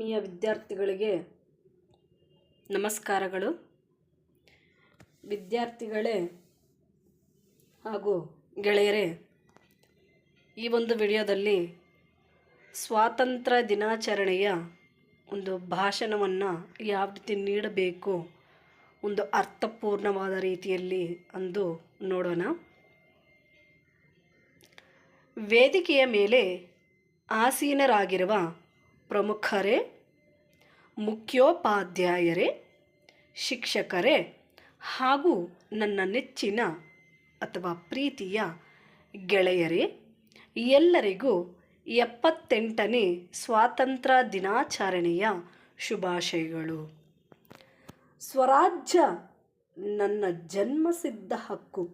ಆತ್ಮೀಯ ವಿದ್ಯಾರ್ಥಿಗಳಿಗೆ ನಮಸ್ಕಾರಗಳು. ವಿದ್ಯಾರ್ಥಿಗಳೇ ಹಾಗೂ ಗೆಳೆಯರೇ, ಈ ಒಂದು ವಿಡಿಯೋದಲ್ಲಿ ಸ್ವಾತಂತ್ರ್ಯ ದಿನಾಚರಣೆಯ ಒಂದು ಭಾಷಣವನ್ನು ಯಾವ ರೀತಿ ನೀಡಬೇಕು, ಒಂದು ಅರ್ಥಪೂರ್ಣವಾದ ರೀತಿಯಲ್ಲಿ ಅಂದು ನೋಡೋಣ. ವೇದಿಕೆಯ ಮೇಲೆ ಆಸೀನರಾಗಿರುವ ಪ್ರಮುಖರೇ, ಮುಖ್ಯೋಪಾಧ್ಯಾಯರೇ, ಶಿಕ್ಷಕರೇ ಹಾಗೂ ನನ್ನ ನೆಚ್ಚಿನ ಅಥವಾ ಪ್ರೀತಿಯ ಗೆಳೆಯರೇ, ಎಲ್ಲರಿಗೂ ಎಪ್ಪತ್ತೆಂಟನೇ ಸ್ವಾತಂತ್ರ್ಯ ದಿನಾಚರಣೆಯ ಶುಭಾಶಯಗಳು. ಸ್ವರಾಜ್ಯ ನನ್ನ ಜನ್ಮಸಿದ್ಧ ಹಕ್ಕು.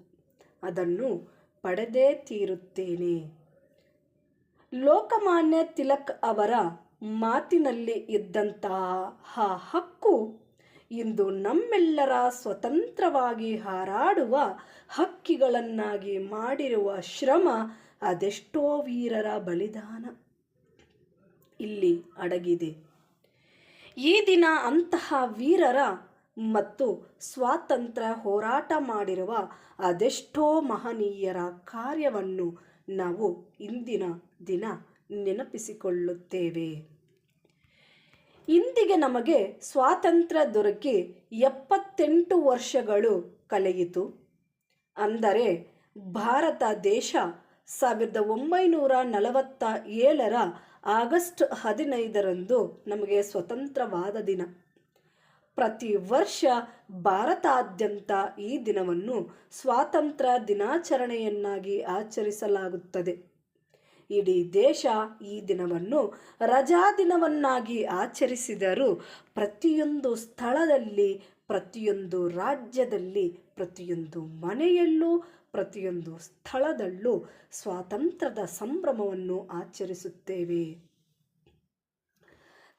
ಅದನ್ನು ಪಡೆದೇ ತೀರುತ್ತೇನೆ. ಲೋಕಮಾನ್ಯ ತಿಲಕ್ ಅವರ ಮಾತಿನಲ್ಲಿ ಇದ್ದಂತಹ ಹಕ್ಕು ಇಂದು ನಮ್ಮೆಲ್ಲರ ಸ್ವತಂತ್ರವಾಗಿ ಹಾರಾಡುವ ಹಕ್ಕಿಗಳನ್ನಾಗಿ ಮಾಡಿರುವ ಶ್ರಮ ಅದೆಷ್ಟೋ ವೀರರ ಬಲಿದಾನ. ಇಲ್ಲಿ ಅಡಗಿದೆ. ಈ ದಿನ ಅಂತಹ ವೀರರ ಮತ್ತು ಸ್ವಾತಂತ್ರ್ಯ ಹೋರಾಟ ಮಾಡಿರುವ ಅದೆಷ್ಟೋ ಮಹನೀಯರ ಕಾರ್ಯವನ್ನು ನಾವು ಇಂದಿನ ದಿನ ನೆನಪಿಸಿಕೊಳ್ಳುತ್ತೇವೆ. ಇಂದಿಗೆ ನಮಗೆ ಸ್ವಾತಂತ್ರ್ಯ ದೊರಕಿ ಎಪ್ಪತ್ತೆಂಟು ವರ್ಷಗಳು ಕಳೆಯಿತು. ಅಂದರೆ ಭಾರತ ದೇಶ ಸಾವಿರದ ಒಂಬೈನೂರ ನಲವತ್ತ ಏಳರ ಆಗಸ್ಟ್ ಹದಿನೈದರಂದು ನಮಗೆ ಸ್ವತಂತ್ರವಾದ ದಿನ. ಪ್ರತಿ ವರ್ಷ ಭಾರತಾದ್ಯಂತ ಈ ದಿನವನ್ನು ಸ್ವಾತಂತ್ರ್ಯ ದಿನಾಚರಣೆಯನ್ನಾಗಿ ಆಚರಿಸಲಾಗುತ್ತದೆ. ಇಡೀ ದೇಶ ಈ ದಿನವನ್ನು ರಜಾ ದಿನವನ್ನಾಗಿ ಆಚರಿಸಿದರೂ. ಪ್ರತಿಯೊಂದು ಸ್ಥಳದಲ್ಲಿ, ಪ್ರತಿಯೊಂದು ರಾಜ್ಯದಲ್ಲಿ, ಪ್ರತಿಯೊಂದು ಮನೆಯಲ್ಲೂ, ಪ್ರತಿಯೊಂದು ಸ್ಥಳದಲ್ಲೂ ಸ್ವಾತಂತ್ರ್ಯದ ಸಂಭ್ರಮವನ್ನು ಆಚರಿಸುತ್ತೇವೆ.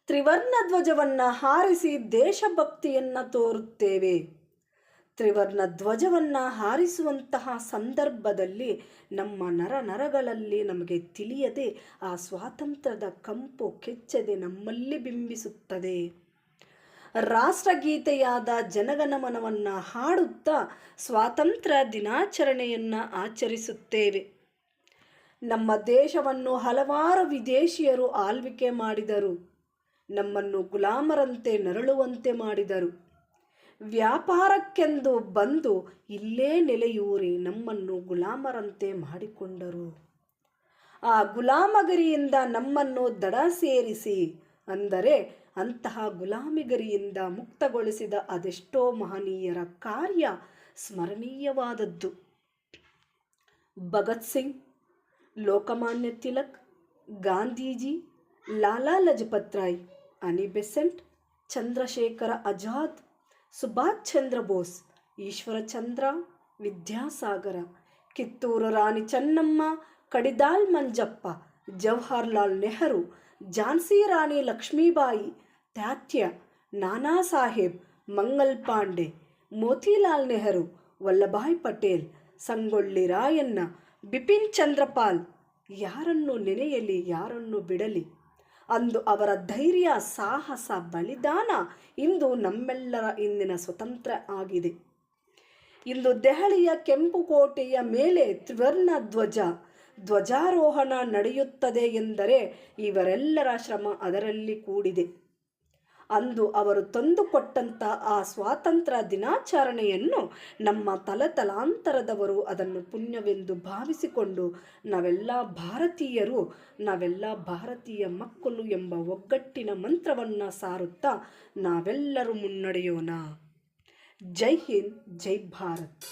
ತ್ರಿವರ್ಣ ಧ್ವಜವನ್ನು ಹಾರಿಸಿ ದೇಶಭಕ್ತಿಯನ್ನು ತೋರುತ್ತೇವೆ. ತ್ರಿವರ್ಣ ಧ್ವಜವನ್ನು ಹಾರಿಸುವಂತಹ ಸಂದರ್ಭದಲ್ಲಿ ನಮ್ಮ ನರ ನರಗಳಲ್ಲಿ ನಮಗೆ ತಿಳಿಯದೆ ಆ ಸ್ವಾತಂತ್ರ್ಯದ ಕಂಪು ಕೆಚ್ಚದೆ ನಮ್ಮಲ್ಲಿ ಬಿಂಬಿಸುತ್ತದೆ. ರಾಷ್ಟ್ರಗೀತೆಯಾದ ಜನಗಣಮನವನ್ನು ಹಾಡುತ್ತಾ ಸ್ವಾತಂತ್ರ್ಯ ದಿನಾಚರಣೆಯನ್ನು ಆಚರಿಸುತ್ತೇವೆ. ನಮ್ಮ ದೇಶವನ್ನು ಹಲವಾರು ವಿದೇಶಿಯರು ಆಳ್ವಿಕೆ ಮಾಡಿದರು. ನಮ್ಮನ್ನು ಗುಲಾಮರಂತೆ ನರಳುವಂತೆ ಮಾಡಿದರು. ವ್ಯಾಪಾರಕ್ಕೆಂದು ಬಂದು ಇಲ್ಲೇ ನೆಲೆಯೂರಿ ನಮ್ಮನ್ನು ಗುಲಾಮರಂತೆ ಮಾಡಿಕೊಂಡರು. ಆ ಗುಲಾಮಗರಿಯಿಂದ ನಮ್ಮನ್ನು ದಡ ಸೇರಿಸಿ ಅಂದರೆ ಅಂತಹ ಗುಲಾಮಿಗರಿಯಿಂದ ಮುಕ್ತಗೊಳಿಸಿದ ಅದೆಷ್ಟೋ ಮಹನೀಯರ ಕಾರ್ಯ ಸ್ಮರಣೀಯವಾದದ್ದು. Bhagat Singh, Lokmanya Tilak, Gandhiji, Lala Lajpat Rai Annie Besant Chandrashekhar Azad Subhash Chandra Bose Ishwarchandra Vidyasagar, Kittur Rani Chennamma Kadidal Manjappa Jawaharlal Nehru, Jhansi Rani Lakshmibai, Tatya, Nana Saheb, Mangal Pandey, Motilal Nehru, Vallabhbhai Patel, Sangolli Rayanna, Bipin Chandrapal. ಯಾರನ್ನು ನೆನೆಯಲಿ, ಯಾರನ್ನು ಬಿಡಲಿ? ಅಂದು ಅವರ ಧೈರ್ಯ, ಸಾಹಸ, ಬಲಿದಾನ ಇಂದು ನಮ್ಮೆಲ್ಲರ ಇಂದಿನ ಸ್ವತಂತ್ರ ಆಗಿದೆ. ಇಂದು ದೆಹಲಿಯ ಕೆಂಪುಕೋಟೆಯ ಮೇಲೆ ತ್ರಿವರ್ಣ ಧ್ವಜ, ಧ್ವಜಾರೋಹಣ ನಡೆಯುತ್ತದೆ ಎಂದರೆ ಇವರೆಲ್ಲರ ಶ್ರಮ ಅದರಲ್ಲಿ ಕೂಡಿದೆ. ಅಂದು ಅವರು ತಂದುಕೊಟ್ಟಂಥ ಆ ಸ್ವಾತಂತ್ರ್ಯ ದಿನಾಚರಣೆಯನ್ನು ನಮ್ಮ ತಲತಲಾಂತರದವರು ಅದನ್ನು ಪುಣ್ಯವೆಂದು ಭಾವಿಸಿಕೊಂಡು ನಾವೆಲ್ಲ ಭಾರತೀಯರು, ನಾವೆಲ್ಲ ಭಾರತೀಯ ಮಕ್ಕಳು ಎಂಬ ಒಗ್ಗಟ್ಟಿನ ಮಂತ್ರವನ್ನು ಸಾರುತ್ತಾ ನಾವೆಲ್ಲರೂ ಮುನ್ನಡೆಯೋಣ. ಜೈ ಹಿಂದ್, ಜೈ ಭಾರತ್.